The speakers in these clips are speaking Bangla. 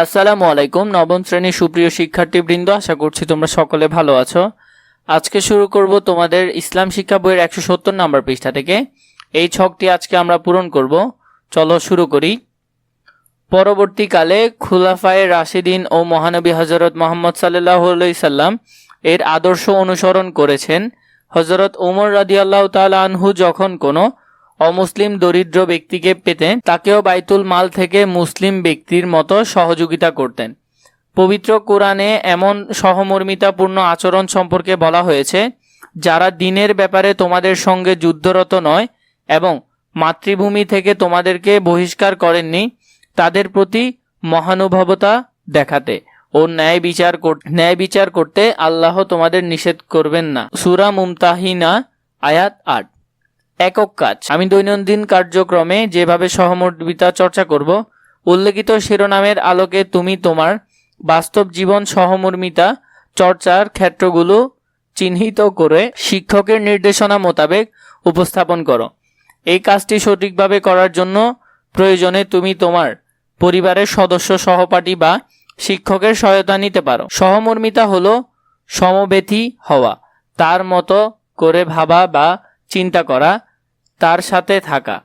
আসসালামু আলাইকুম, নবম শ্রেণির সুপ্রিয় শিক্ষার্থীবৃন্দ, আশা করছি তোমরা সকলে ভালো আছো। আজকে শুরু করব তোমাদের ইসলাম শিক্ষা বইয়ের একশো সত্তর নম্বর পৃষ্ঠা থেকে। এই ছকটি আজকে আমরা পূরণ করব। চলো শুরু করি। পরবর্তীকালে খুলাফায়ে রাশিদিন ও মহানবী হজরত মোহাম্মদ সাল্লাহ সাল্লাম এর আদর্শ অনুসরণ করেছেন। হজরত উমর রাদিয়াল্লাহ তাআলা আনহু যখন কোনো অমুসলিম দরিদ্র ব্যক্তিকে পেতেন তাকেও বাইতুল মাল থেকে মুসলিম ব্যক্তির মতো সহযোগিতা করতেন। পবিত্র কোরআনে এমন সহমর্মিতাপূর্ণ আচরণ সম্পর্কে বলা হয়েছে, যারা দিনের ব্যাপারে তোমাদের সঙ্গে যুদ্ধরত নয় এবং মাতৃভূমি থেকে তোমাদেরকে বহিষ্কার করেননি, তাদের প্রতি মহানুভবতা দেখাতে ও ন্যায় বিচার ন্যায় বিচার করতে আল্লাহ তোমাদের নিষেধ করবেন না। সুরা মুমতাহিনা আয়াত আট। একক কাজ। আমি দৈনন্দিন কার্যক্রমে যেভাবে সহমর্মিতা চর্চা করব, উল্লেখিত শিরোনামের আলোকে তুমি তোমার বাস্তব জীবন সহমর্মিতা চর্চার ক্ষেত্রগুলো চিহ্নিত করে শিক্ষকের নির্দেশনা মোতাবেক উপস্থাপন করো। এই কাজটি সঠিকভাবে করার জন্য প্রয়োজনে তুমি তোমার পরিবারের সদস্য, সহপাঠী বা শিক্ষকের সহায়তা নিতে পারো। সহমর্মিতা হলো সমবেথী হওয়া, তার মতো করে ভাবা বা চিন্তা করা তার সাথে থাকা।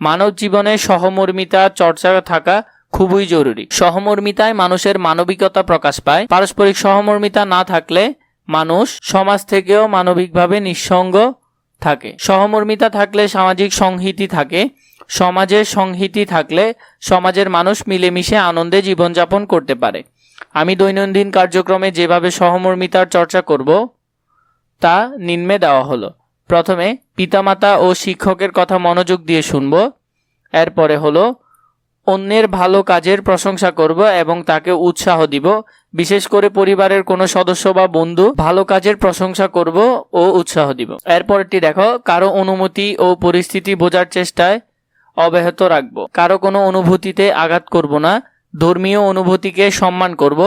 মানব জীবনে সহমর্মিতা চর্চা থাকা খুবই জরুরি। সহমর্মিতায় মানুষের মানবিকতা প্রকাশ পায়। পারস্পরিক সহমর্মিতা না থাকলে মানুষ সমাজ থেকেও মানবিকভাবে নিঃসঙ্গ থাকে। সহমর্মিতা থাকলে সামাজিক সংহতি থাকে। সমাজের সংহতি থাকলে সমাজের মানুষ মিলেমিশে আনন্দে জীবনযাপন করতে পারে। আমি দৈনন্দিন কার্যক্রমে যেভাবে সহমর্মিতার চর্চা করব, তা নিম্নে দেওয়া হলো। প্রথমে পিতামাতা ও শিক্ষকের কথা মনোযোগ দিয়ে শুনব। এরপরে হলো, অন্যের ভালো কাজের প্রশংসা করব এবং তাকে উৎসাহ দিব। বিশেষ করে পরিবারের কোনো সদস্য বা বন্ধু ভালো কাজের প্রশংসা করব ও উৎসাহ দিব। এরপরটি দেখো, কারও অনুমতি ও পরিস্থিতি বোঝার চেষ্টায় অব্যাহত রাখব। কারও কোনো অনুভূতিতে আঘাত করব না। ধর্মীয় অনুভূতিকে সম্মান করব।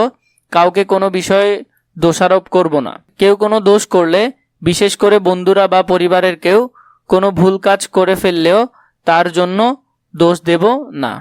কাউকে কোনো বিষয়ে দোষারোপ করব না। কেউ কোনো দোষ করলে বিশেষ করে বন্ধুরা বা পরিবারের কেউ কোনো ভুল কাজ করে ফেললেও তার জন্য দোষ দেব না।